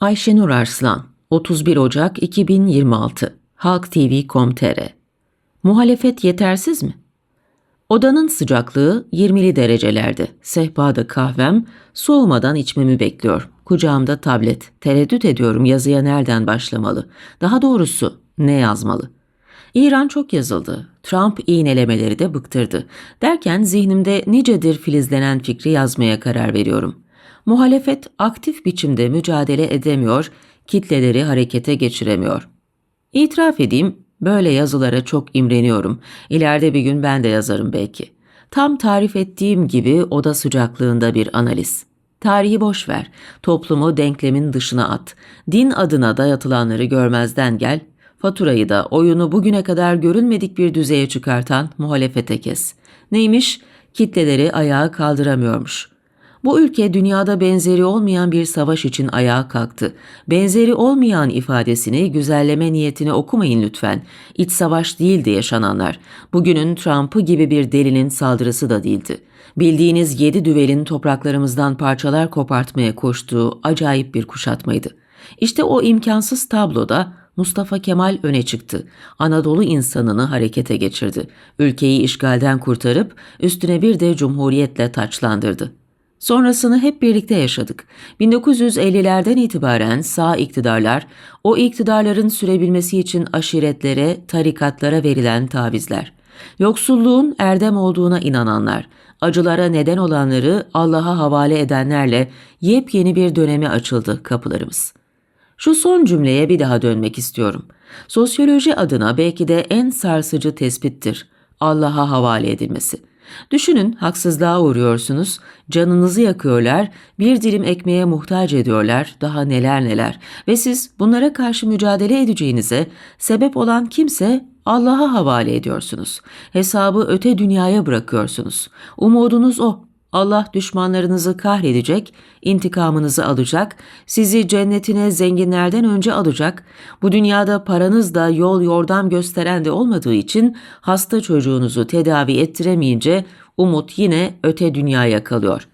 Ayşenur Arslan 31 Ocak 2026 Halk TV.com.tr Muhalefet yetersiz mi? Odanın sıcaklığı 20'li derecelerde. Sehpada kahvem soğumadan içmemi bekliyor. Kucağımda tablet. Tereddüt ediyorum yazıya nereden başlamalı. Daha doğrusu ne yazmalı? İran çok yazıldı. Trump iğnelemeleri de bıktırdı. Derken zihnimde nicedir filizlenen fikri yazmaya karar veriyorum. Muhalefet aktif biçimde mücadele edemiyor, kitleleri harekete geçiremiyor. İtiraf edeyim, böyle yazılara çok imreniyorum. İleride bir gün ben de yazarım belki. Tam tarif ettiğim gibi oda sıcaklığında bir analiz. Tarihi boş ver, toplumu denklemin dışına at. Din adına dayatılanları görmezden gel, faturayı da oyunu bugüne kadar görülmedik bir düzeye çıkartan muhalefete kes. Neymiş? Kitleleri ayağa kaldıramıyormuş. Bu ülke dünyada benzeri olmayan bir savaş için ayağa kalktı. Benzeri olmayan ifadesini güzelleme niyetine okumayın lütfen. İç savaş değildi yaşananlar. Bugünün Trump'ı gibi bir delinin saldırısı da değildi. Bildiğiniz yedi düvelin topraklarımızdan parçalar kopartmaya koştuğu acayip bir kuşatmaydı. İşte o imkansız tabloda Mustafa Kemal öne çıktı. Anadolu insanını harekete geçirdi. Ülkeyi işgalden kurtarıp üstüne bir de cumhuriyetle taçlandırdı. Sonrasını hep birlikte yaşadık. 1950'lerden itibaren sağ iktidarlar, o iktidarların sürebilmesi için aşiretlere, tarikatlara verilen tavizler. Yoksulluğun erdem olduğuna inananlar, acılara neden olanları Allah'a havale edenlerle yepyeni bir döneme açıldı kapılarımız. Şu son cümleye bir daha dönmek istiyorum. Sosyoloji adına belki de en sarsıcı tespittir. Allah'a havale edilmesi. Düşünün haksızlığa uğruyorsunuz, canınızı yakıyorlar, bir dilim ekmeğe muhtaç ediyorlar, daha neler neler. Ve siz bunlara karşı mücadele edeceğinize sebep olan kimse Allah'a havale ediyorsunuz. Hesabı öte dünyaya bırakıyorsunuz. Umudunuz o. Allah düşmanlarınızı kahredecek, intikamınızı alacak, sizi cennetine zenginlerden önce alacak. Bu dünyada paranız da yol yordam gösteren de olmadığı için hasta çocuğunuzu tedavi ettiremeyince umut yine öte dünyaya kalıyor.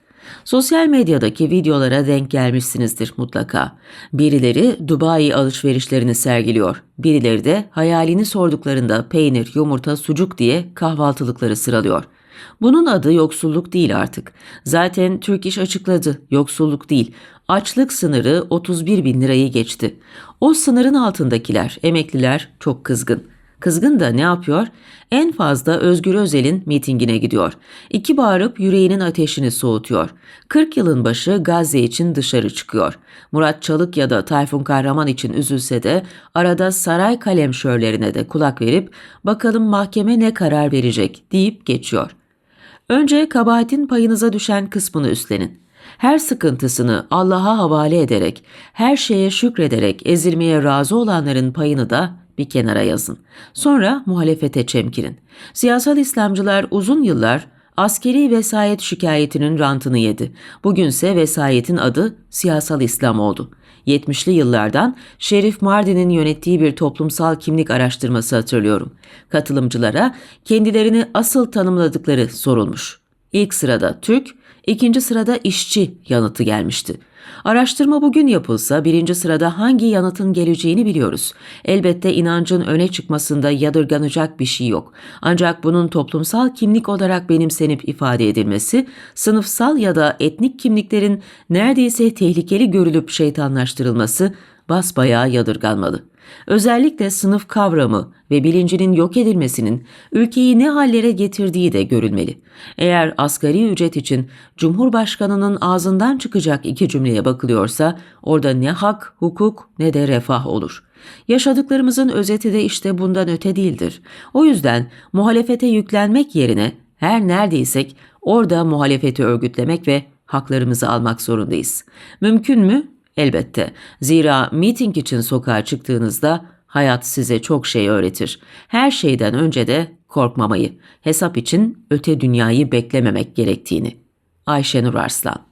Sosyal medyadaki videolara denk gelmişsinizdir mutlaka. Birileri Dubai alışverişlerini sergiliyor. Birileri de hayalini sorduklarında peynir, yumurta, sucuk diye kahvaltılıkları sıralıyor. Bunun adı yoksulluk değil artık. Zaten Türk İş açıkladı. Yoksulluk değil. Açlık sınırı 31 bin lirayı geçti. O sınırın altındakiler, emekliler çok kızgın. Kızgın da ne yapıyor? En fazla Özgür Özel'in mitingine gidiyor. İki bağırıp yüreğinin ateşini soğutuyor. 40 yılın başı Gazze için dışarı çıkıyor. Murat Çalık ya da Tayfun Kahraman için üzülse de arada saray kalemşörlerine de kulak verip bakalım mahkeme ne karar verecek deyip geçiyor.'' Önce kabahatin payınıza düşen kısmını üstlenin. Her sıkıntısını Allah'a havale ederek, her şeye şükrederek ezilmeye razı olanların payını da bir kenara yazın. Sonra muhalefete çemkirin. Siyasal İslamcılar uzun yıllar askeri vesayet şikayetinin rantını yedi. Bugünse vesayetin adı siyasal İslam oldu. 70'li yıllardan Şerif Mardin'in yönettiği bir toplumsal kimlik araştırması hatırlıyorum. Katılımcılara kendilerini asıl tanımladıkları sorulmuş. İlk sırada Türk, ikinci sırada işçi yanıtı gelmişti. Araştırma bugün yapılsa birinci sırada hangi yanıtın geleceğini biliyoruz. Elbette inancın öne çıkmasında yadırganacak bir şey yok. Ancak bunun toplumsal kimlik olarak benimsenip ifade edilmesi, sınıfsal ya da etnik kimliklerin neredeyse tehlikeli görülüp şeytanlaştırılması basbayağı yadırganmalı. Özellikle sınıf kavramı ve bilincinin yok edilmesinin ülkeyi ne hallere getirdiği de görülmeli. Eğer asgari ücret için Cumhurbaşkanının ağzından çıkacak iki cümleye bakılıyorsa orada ne hak, hukuk ne de refah olur. Yaşadıklarımızın özeti de işte bundan öte değildir. O yüzden muhalefete yüklenmek yerine her neredeysek orada muhalefeti örgütlemek ve haklarımızı almak zorundayız. Mümkün mü? Elbette. Zira meeting için sokağa çıktığınızda hayat size çok şey öğretir. Her şeyden önce de korkmamayı, hesap için öte dünyayı beklememek gerektiğini. Ayşenur Arslan